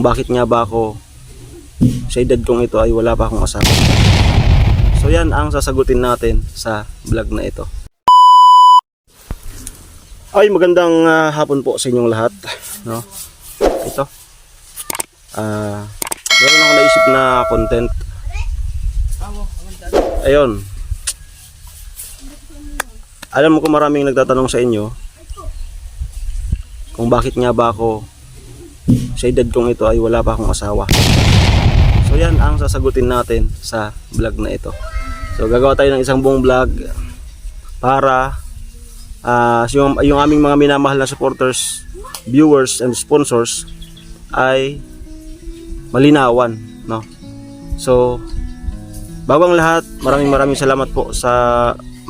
Bakit nga ba ako sa edad kong ito ay wala pa akong asawa? So yan ang sasagutin natin sa vlog na ito. Ay magandang ah, hapon po sa inyong lahat, no? Ito. Ah, meron ako naisip na content. Ayun. Alam mo ko maraming nagtatanong sa inyo kung bakit nga ba ako sa edad kong ito ay wala pa akong asawa. So yan ang sasagutin natin sa vlog na ito. So gagawa tayo ng isang buong vlog para ah, yung, yung aming mga minamahal na supporters, viewers and sponsors ay malinawan, no? So bago ang lahat, maraming maraming salamat po sa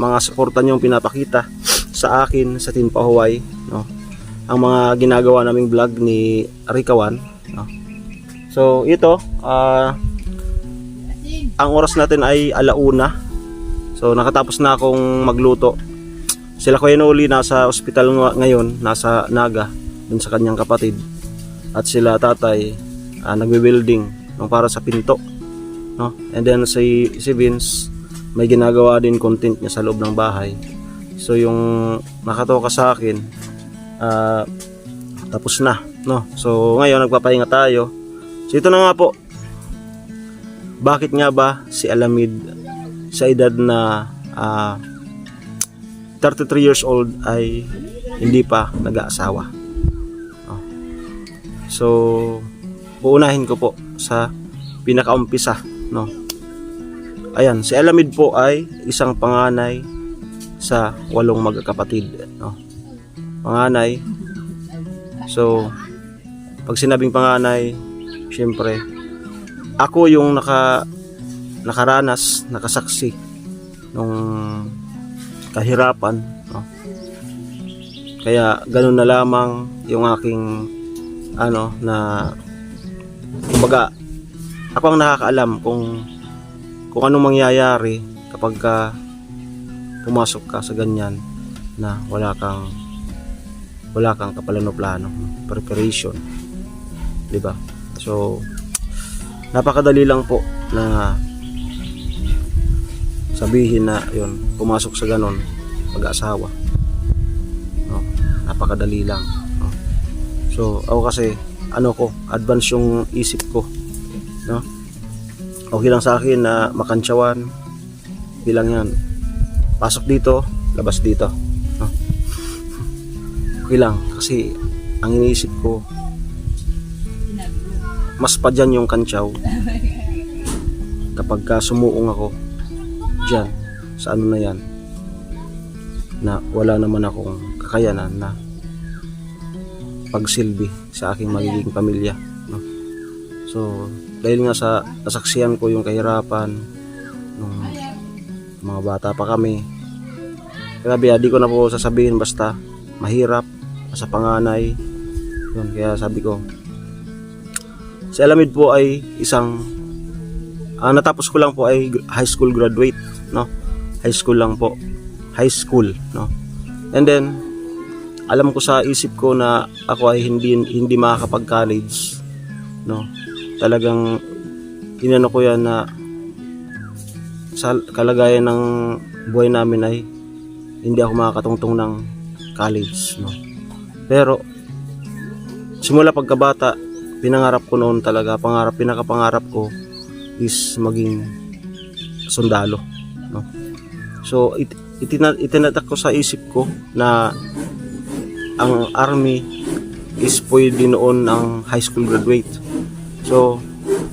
mga suporta niyong pinapakita sa akin sa Team Pahuway, no? Ang mga ginagawa naming vlog ni Rikawan, no? So ito, ah ang oras natin ay alauna. So nakatapos na akong magluto. Sila Kuya Noli nasa ospital nga- ngayon, nasa Naga, dun sa kanyang kapatid. At sila tatay ah, nagbe-building ng para sa pinto. No? And then si, si Vince, may ginagawa din content niya sa loob ng bahay. So yung nakatoka sa akin, ah, tapos na. No? So ngayon nagpapahinga tayo. So ito na nga po, bakit nga ba si Alamid sa edad na ah, 33 years old ay hindi pa nag-aasawa? Oh. So, uunahin ko po sa pinakaumpisa, no. Ayan, si Alamid po ay isang panganay sa walong magkakapatid, no. Panganay. So, pag sinabing panganay, syempre, ako yung naka nakaranas, nakasaksi nung kahirapan, no? Kaya ganun na lamang yung aking ano na kumbaga ako ang nakakaalam kung kung anong mangyayari kapag ka pumasok ka sa ganyan na wala kang wala kang kapalano-plano, preparation. 'Di ba? So napakadali lang po na sabihin na yun pumasok sa ganon pag-asawa no? napakadali lang no? so ako kasi ano ko advance yung isip ko no? okay lang sa akin na makantsawan bilang yan pasok dito labas dito? Okay lang. Kasi ang iniisip ko mas pa dyan yung kantsaw. Kapag ka sumuong ako dyan sa ano na yan na wala naman akong kakayanan na pagsilbi sa aking magiging pamilya no? so dahil nga sa nasaksiyan ko yung kahirapan nung mga bata pa kami grabe ah, di ko na po sasabihin basta mahirap sa panganay yun kaya sabi ko Si Alamid po ay isang ah, natapos ko lang po ay high school graduate, no? High school lang po. High school, no? And then alam ko sa isip ko na ako ay hindi hindi makakapag-college, no? Talagang inano ko yan na sa kalagayan ng buhay namin ay hindi ako makakatungtong ng college, no? Pero simula pagkabata pinangarap ko noon talaga, pangarap, pinakapangarap ko is maging sundalo. No? So, it, itina, itinatak ko sa isip ko na ang army is pwede noon ang high school graduate. So,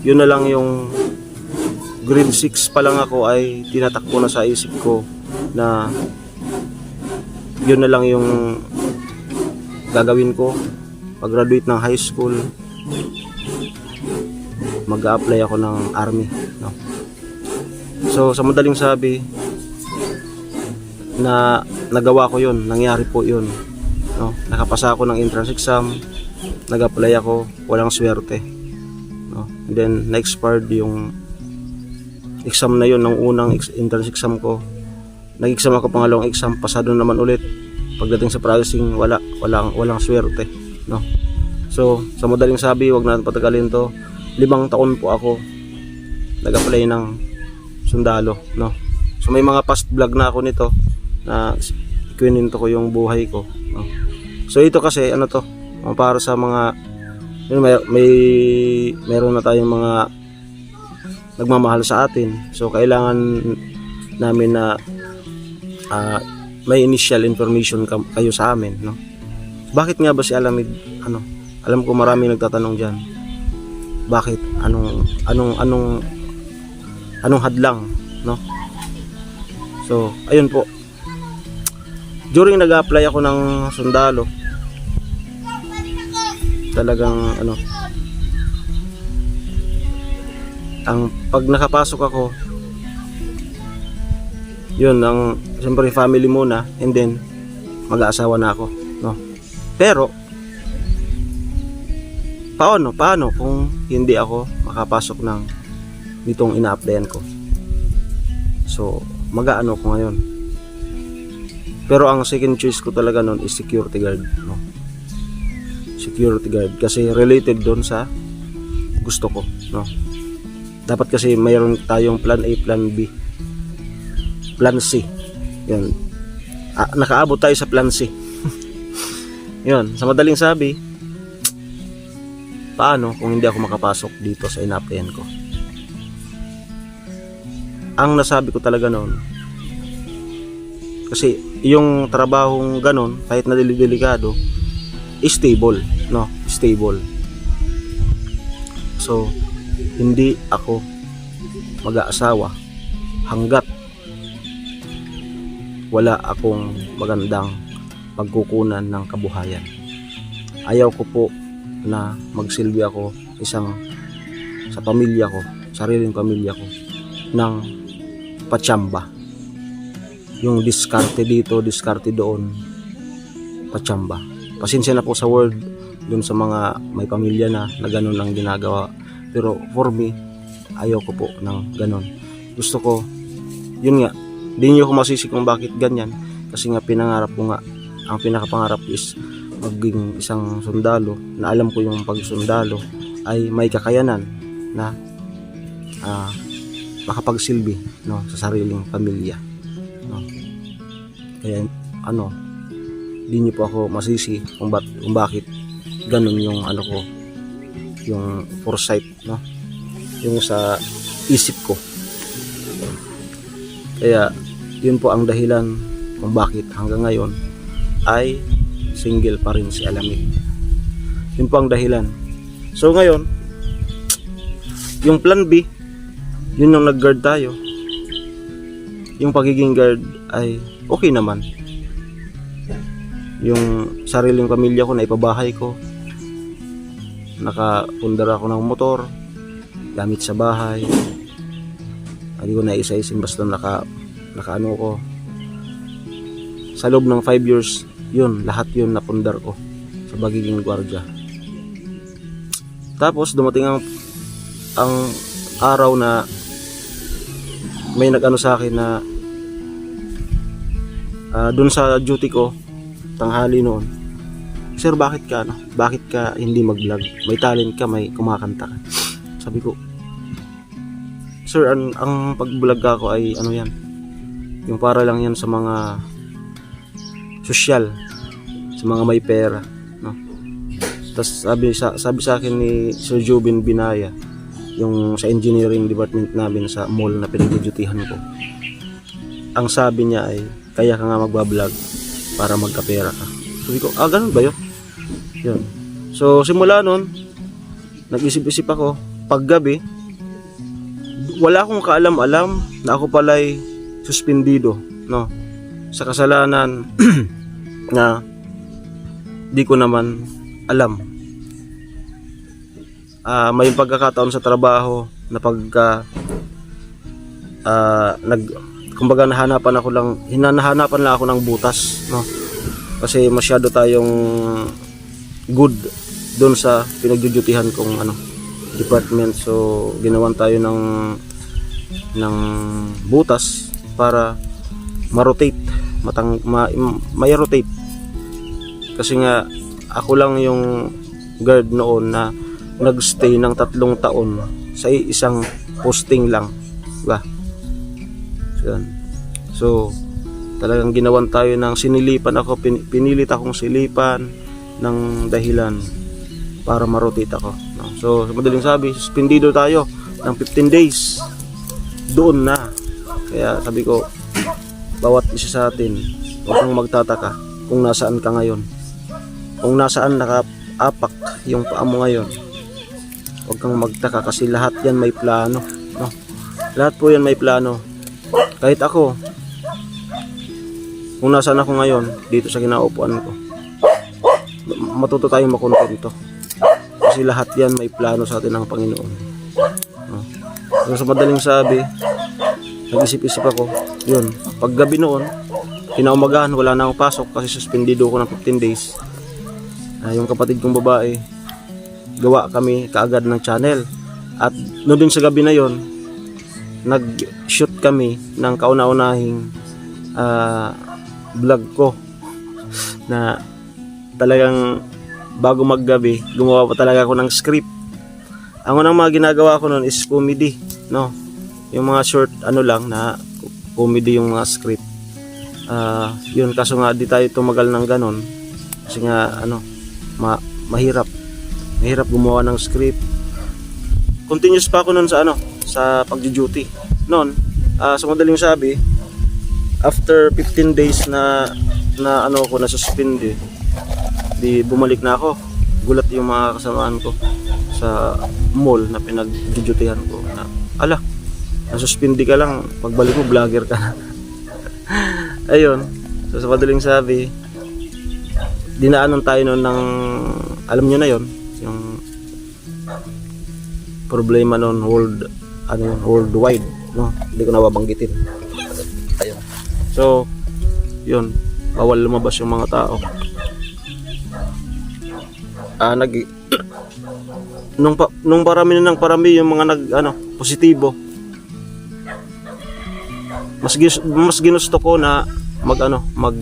yun na lang yung grade 6 pa lang ako ay tinatak ko na sa isip ko na yun na lang yung gagawin ko pag graduate ng high school mag-apply ako ng army no? so sa madaling sabi na nagawa ko yun nangyari po yun no? nakapasa ako ng entrance exam nag-apply ako walang swerte no? And then na-expired yung exam na yun ng unang entrance exam ko nag-exam ako pangalawang exam pasado naman ulit pagdating sa processing wala walang walang swerte no So, sa madaling sabi, wag natin patagalin to. Limang taon po ako nag-apply ng sundalo, no? So, may mga past vlog na ako nito na ikininto ko yung buhay ko. No? So, ito kasi, ano to, uh, para sa mga, may, may, meron na tayong mga nagmamahal sa atin. So, kailangan namin na ah, may initial information ka- kayo sa amin, no? Bakit nga ba si Alamid, ano, alam ko maraming nagtatanong diyan. Bakit? Anong anong anong anong hadlang, no? So, ayun po. During nag-apply ako ng sundalo, talagang ano, ang pag nakapasok ako, yun ang siyempre family muna and then mag-aasawa na ako no? Pero paano paano kung hindi ako makapasok ng nitong ina-applyan ko? So mag-aano ko ngayon? Pero ang second choice ko talaga noon is security guard no? Security guard kasi related doon sa gusto ko no? Dapat kasi mayroon tayong plan A plan B plan C. Yan. Ah, nakaabot tayo sa plan C. Yun, sa madaling sabi, paano kung hindi ako makapasok dito sa inaplayan ko? Ang nasabi ko talaga noon, kasi yung trabahong ganon, kahit na deli- delikado, stable, no? Stable. So, hindi ako mag-aasawa hanggat wala akong magandang pagkukunan ng kabuhayan. Ayaw ko po na magsilbi ako isang sa pamilya ko, sariling pamilya ko, ng patsamba. Yung diskarte dito, diskarte doon, patsamba. Pasensya na po sa word dun sa mga may pamilya na na ganun ang ginagawa. Pero for me, ayaw ko po ng ganun. Gusto ko, yun nga, Di niyo ako masisi kung bakit ganyan. Kasi nga pinangarap ko nga, ang pinakapangarap is maging isang sundalo na alam ko yung pagsundalo ay may kakayanan na ah, makapagsilbi no, sa sariling pamilya. No. Kaya ano, di niyo po ako masisi kung, bat, kung bakit ganun yung ano ko, yung foresight, no? Yung sa isip ko. Kaya yun po ang dahilan kung bakit hanggang ngayon ay single pa rin si Alamig. Yun po ang dahilan. So ngayon, yung plan B, yun yung nag-guard tayo. Yung pagiging guard ay okay naman. Yung sariling pamilya ko na ipabahay ko. Nakapundar ako ng motor, gamit sa bahay. Hindi ko na isa-isin basta naka nakaano ko. Sa loob ng 5 years yun lahat yun napundar ko sa bagiging gwardiya. Tapos dumating ang ang araw na may nag-ano sa akin na ah, dun sa duty ko tanghali noon sir bakit ka ano? Bakit ka hindi mag-vlog? May talent ka may kumakanta ka. Sabi ko sir ang, ang pag-vlog ako ay ano yan yung para lang yan sa mga sosyal sa mga may pera no? Tapos sabi sa sabi sa akin ni Sir Jobin Binaya yung sa engineering department namin sa mall na pinagdudutihan ko ang sabi niya ay kaya ka nga magbablog para magkapera ka. Sabi ko ah ganun ba yun? Yun. So simula nun nag-isip-isip ako paggabi wala akong kaalam-alam na ako pala'y suspendido no? Sa kasalanan na di ko naman alam. Ah, may pagkakataon sa trabaho na pagka ah, nag kumbaga nahanapan ako lang hinahanapan lang ako ng butas no? Kasi masyado tayong good doon sa pinagdudutihan kong ano department. So ginawan tayo ng ng butas para ma-rotate matang ma, may rotate kasi nga ako lang yung guard noon na nagstay ng tatlong taon sa isang posting lang. Diba? So. So, talagang ginawan tayo ng sinilipan ako, pin- pinilit akong silipan ng dahilan para marotate ako. No? So, madaling sabi, suspendido tayo ng 15 days. Doon na. Kaya sabi ko, bawat isa sa atin, huwag kang magtataka kung nasaan ka ngayon. Kung nasaan nakaapak yung paa mo ngayon, huwag kang magtaka kasi lahat yan may plano. No? Lahat po yan may plano. Kahit ako, kung nasaan ako ngayon, dito sa kinaupuan ko, ma- matuto tayong makontento. Kasi lahat yan may plano sa atin ng Panginoon. No? So, sa madaling sabi, nag-isip-isip ako, yun, paggabi noon, kinaumagahan, wala na akong pasok kasi suspendido ko ng 15 days. Ah, yung kapatid kong babae, gawa kami kaagad ng channel. At noon din sa gabi na yon, nag-shoot kami ng kauna-unahing ah, vlog ko na talagang bago maggabi, gumawa pa talaga ako ng script. Ang unang mga ginagawa ko noon is comedy, no? Yung mga short ano lang na comedy yung mga script. Ah, yun kaso nga di tayo tumagal ng ganon. Kasi nga ano ma mahirap. Mahirap gumawa ng script. Continuous pa ako noon sa ano sa pagju-duty noon ah, sa madaling sabi after 15 days na na ano ko na suspend eh, di bumalik na ako. Gulat yung mga kasamaan ko sa mall na pinag-dutyhan ko na ala nasuspindi ka lang. Pagbalik mo vlogger ka. Na ayun. So sa madaling sabi dinaanan tayo noon ng alam nyo na yon yung problema noon world ano yun worldwide no? Hindi ko nababanggitin. Ayun. So yun. Bawal lumabas yung mga tao. Ah nag nung pa, nung parami na ng parami yung mga nag ano positibo mas gis- mas ginusto ko na mag ano mag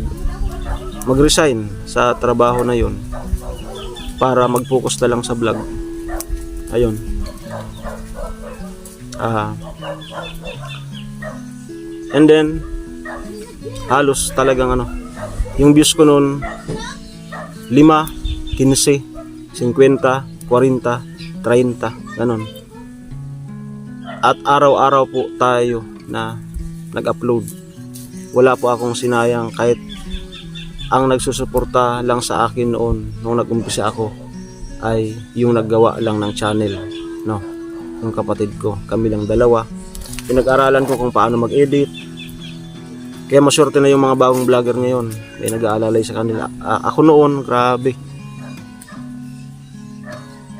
mag-resign sa trabaho na yon para mag-focus na lang sa vlog. Ayun. Ah. And then halos talagang ano yung views ko noon 5 15 50 40 30 ganon at araw-araw po tayo na nag-upload. Wala po akong sinayang kahit ang nagsusuporta lang sa akin noon nung nag-umpisa ako ay yung naggawa lang ng channel no? Yung kapatid ko kami lang dalawa. Pinag-aralan ko kung paano mag-edit. Kaya maswerte na yung mga bagong vlogger ngayon. May nag-aalalay sa kanila. A- ako noon grabe.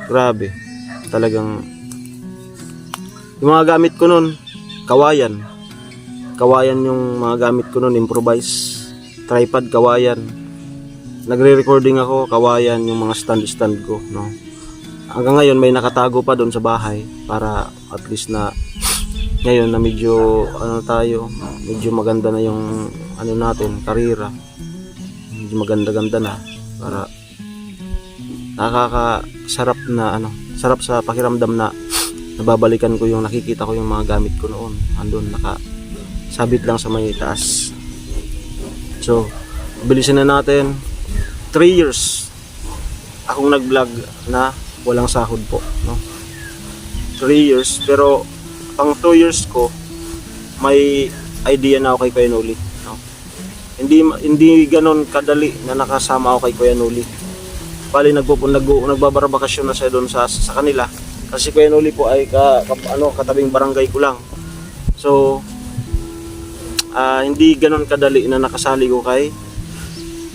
Grabe. Talagang yung mga gamit ko noon kawayan kawayan yung mga gamit ko noon improvise. Tripod kawayan. Nagre-recording ako kawayan yung mga stand stand ko no? Hanggang ngayon may nakatago pa doon sa bahay para at least na ngayon na medyo ano tayo medyo maganda na yung ano natin karira. Medyo maganda-ganda na para nakakasarap na ano sarap sa pakiramdam na nababalikan ko yung nakikita ko yung mga gamit ko noon. Andun naka sabit lang sa may taas so bilisan na natin. 3 years akong nag-vlog na walang sahod po no? 3 years pero pang 2 years ko may idea na ako kay Kuya Noli no? hindi hindi ganon kadali na nakasama ako kay Kuya Noli. Bali nagpupun nag nagbabarbakasyon na siya doon sa sa kanila. Kasi Kuya Noli po ay ka, ka- ano katabing barangay ko lang. So ah, hindi ganon kadali na nakasali ko kay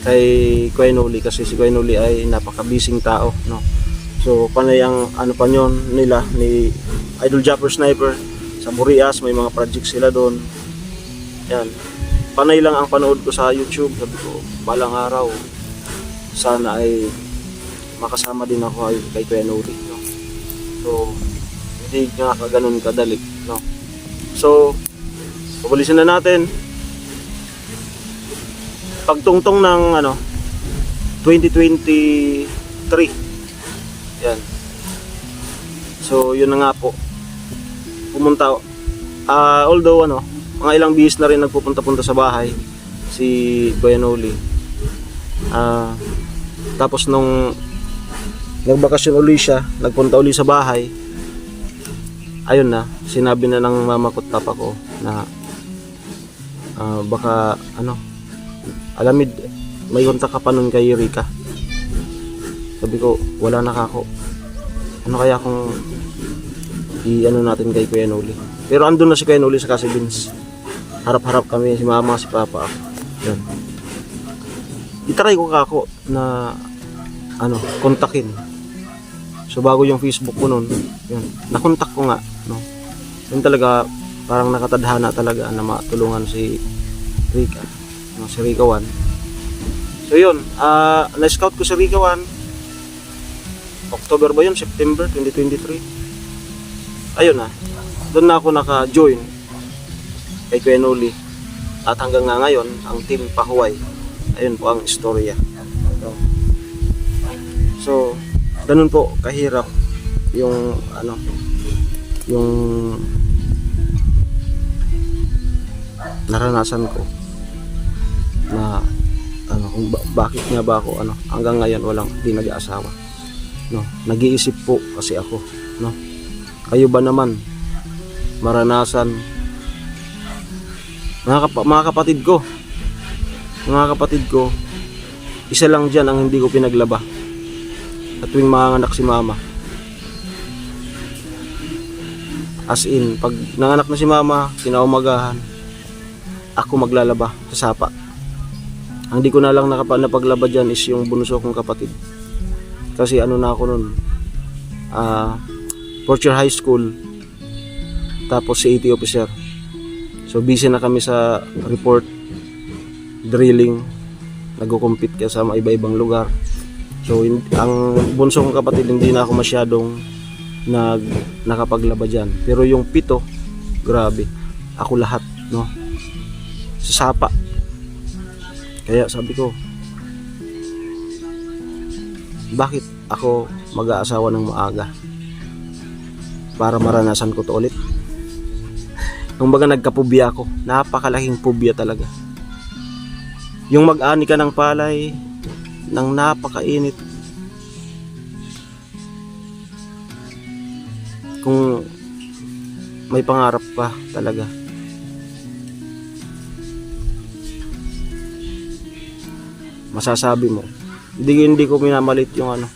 kay Kuya Noli kasi si Kuya Noli ay napakabising tao no? So panay ang ano pa yun nila ni Idol Japper Sniper. Sa Murias may mga projects sila doon. Yan. Panay lang ang panood ko sa YouTube. Sabi ko balang araw sana ay makasama din ako ay kay Kuya Noli no? So hindi nga ka ganun kadali no? So pabalisin na natin pagtungtong ng ano 2023 Yan. So, yun na nga po. Pumunta, ah although ano, mga ilang bihis na rin nagpupunta-punta sa bahay si Kuya Noli. Ah, tapos nung nagbakasyon uli siya, nagpunta uli sa bahay, ayun na, sinabi na ng mama ko at papa ko na ah, baka ano, alamid, may kontak ka pa nun kay Rika. Sabi ko, wala na kako. Ano kaya kung i-ano natin kay Kuya Noli. Pero andun na si Kuya Noli sa kasi Vince. Harap-harap kami, si mama, si papa. Yan. Itry ko kako na ano, kontakin. So bago yung Facebook ko nun, yun, nakontak ko nga, no. Yun talaga parang nakatadhana talaga na matulungan si Rika, no, si Rika 1. So yun, ah na-scout ko si Rika 1 October ba yun? September 2023. Ayun na. Doon na ako naka-join kay Kuya. At hanggang nga ngayon, ang team Pahuway. Ayun po ang istorya. So ganun po kahirap yung ano yung naranasan ko na ano kung ba- bakit nga ba ako ano hanggang ngayon walang di nag-aasawa no? Nag-iisip po kasi ako no? Kayo ba naman maranasan mga, kapa- mga kapatid ko mga kapatid ko isa lang dyan ang hindi ko pinaglaba. At tuwing manganak si mama. As in pag nanganak na si mama kinaumagahan ako maglalaba sa sapa. Ang di ko na lang nakapa napaglaba dyan is yung bunso kong kapatid. Kasi ano na ako nun ah fourth year high school tapos si AT officer. So busy na kami sa report drilling nagko-compete ka sa iba-ibang lugar. So hin- ang bunso kong kapatid hindi na ako masyadong nag nakapaglaba dyan. Pero yung pito grabe. Ako lahat no sa sapa. Kaya sabi ko bakit ako mag-aasawa ng maaga para maranasan ko to ulit? Nung baga nagkapubya ako napakalaking pubya talaga. Yung mag-ani ka ng palay ng napakainit. Kung may pangarap pa talaga masasabi mo. Hindi hindi ko minamalit yung ano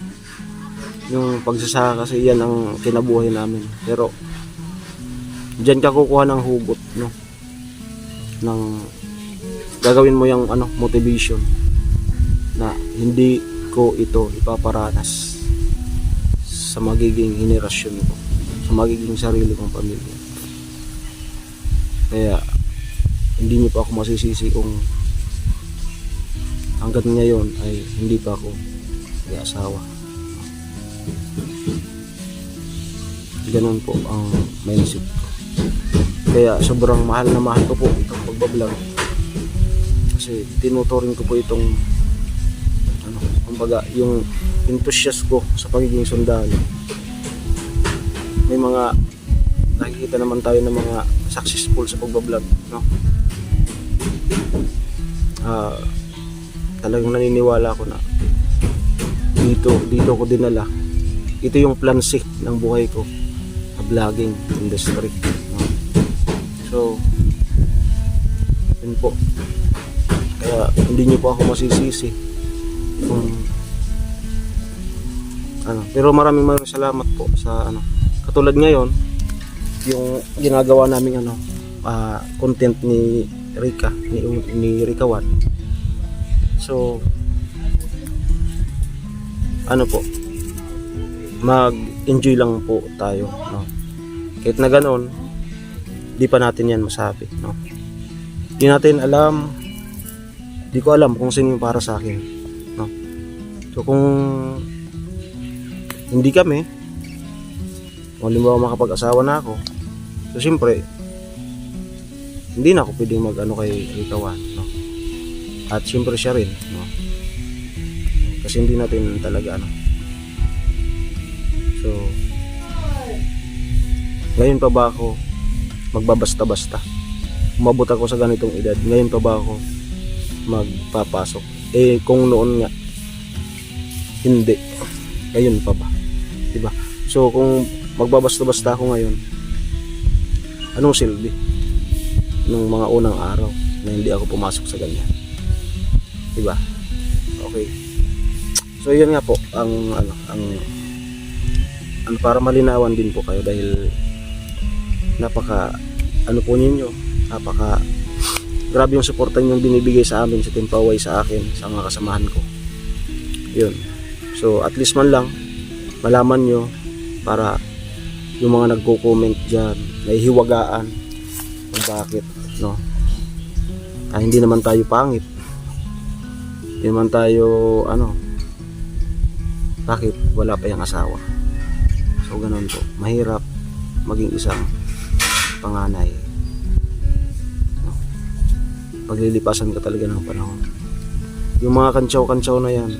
yung pagsasaka kasi yan ang kinabuhay namin. Pero diyan ka kukuha ng hugot no? Ng gagawin mo yung ano motivation na hindi ko ito ipaparanas sa magiging henerasyon ko sa magiging sarili kong pamilya. Kaya hindi niyo pa ako masisisi kung hanggat ngayon ay hindi pa ako nag-asawa. Ganun po ang mindset ko. Kaya sobrang mahal na mahal ko po itong pagbablog. Kasi tinuturing ko po itong ano, kumbaga yung enthusiast ko sa pagiging sundalo. May mga nakikita naman tayo ng mga successful sa pagbablog, no? Ah, talagang naniniwala ako na dito dito ko dinala. Ito yung plan C ng buhay ko na vlogging industry. So yun po. Kaya hindi nyo po ako masisisi kung ano. Pero maraming maraming salamat po sa ano. Katulad ngayon yung ginagawa naming ano ah, content ni Rika ni, ni Rika Wan So, ano po, mag-enjoy lang po tayo. No? Kahit na ganoon, di pa natin yan masabi. No? Di natin alam, di ko alam kung sino para sa akin. No? So, kung hindi kami, kung halimbawa makapag-asawa na ako, so siyempre, hindi na ako pwedeng mag-ano kay Ikawan. At siyempre siya rin no? kasi hindi natin talaga ano So, ngayon pa ba ako magbabasta-basta? Umabot ako sa ganitong edad. Ngayon pa ba ako magpapasok? Eh, kung noon nga, hindi. Ngayon pa ba? Diba? So, kung magbabasta-basta ako ngayon, anong silbi? Nung mga unang araw na hindi ako pumasok sa ganyan. Diba? Okay. So, yun nga po, ang, ano, ang, ano, para malinawan din po kayo dahil napaka, ano po ninyo, napaka, grabe yung suporta yung binibigay sa amin sa Timpaway sa akin, sa mga kasamahan ko. Yun. So, at least man lang, malaman nyo para yung mga nagko-comment dyan, nahihiwagaan kung bakit, no? Ah, hindi naman tayo pangit. Hindi naman tayo, ano, bakit wala pa yung asawa. So, ganun po. Mahirap maging isang panganay. No? Paglilipasan ka talaga ng panahon. Yung mga kantsaw-kantsaw na yan,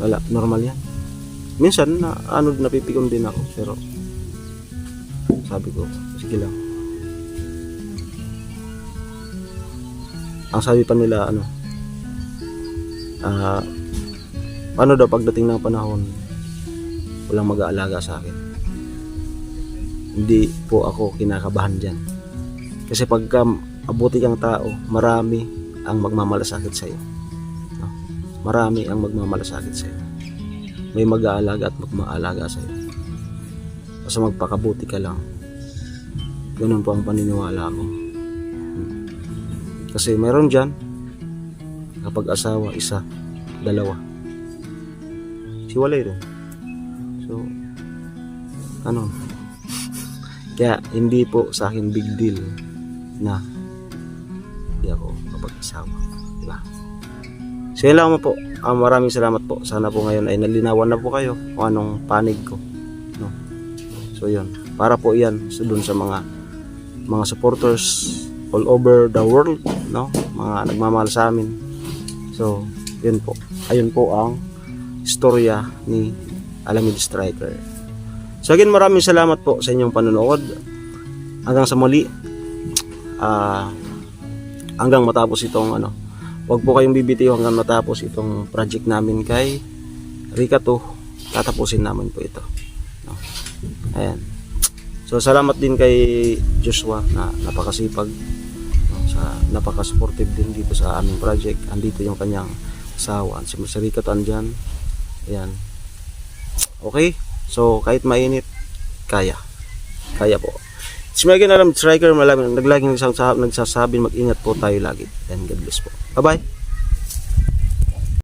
wala, normal yan. Minsan, na, ano, napipikon din ako, pero sabi ko, sige lang. Ang sabi pa nila, ano, ah, paano daw pagdating ng panahon, walang mag-aalaga sa akin. Hindi po ako kinakabahan dyan. Kasi pagka abuti kang tao, marami ang magmamalasakit sa iyo. No? Marami ang magmamalasakit sa iyo. May mag-aalaga at magmaalaga sa iyo. Basta magpakabuti ka lang. Ganun po ang paniniwala ko. Hmm. Kasi meron dyan, kapag asawa, isa, dalawa. Siwalay rin. So, ano, kaya hindi po sa akin big deal na hindi ako kapag-asawa. Diba? So yun lang po. Ah, maraming salamat po. Sana po ngayon ay nalinawan na po kayo kung anong panig ko. No? So yun. Para po yan so dun sa mga mga supporters all over the world. No? Mga nagmamahal sa amin. So, yun po. Ayun po ang istorya ni Alamid Striker. So again, maraming salamat po sa inyong panonood. Hanggang sa muli. Ah, hanggang matapos itong ano. Huwag po kayong bibitiw hanggang matapos itong project namin kay Rika 2. Tatapusin namin po ito. No? Ayan. So salamat din kay Joshua na napakasipag napaka-supportive din dito sa aming project. Andito yung kanyang asawa. Si si Rika to andyan. Ayan. Okay? So, kahit mainit, kaya. Kaya po. It's Megan Alam Striker, malamang naglaging nagsasabi, nagsasabi mag-ingat po tayo lagi. And God bless po. Bye-bye.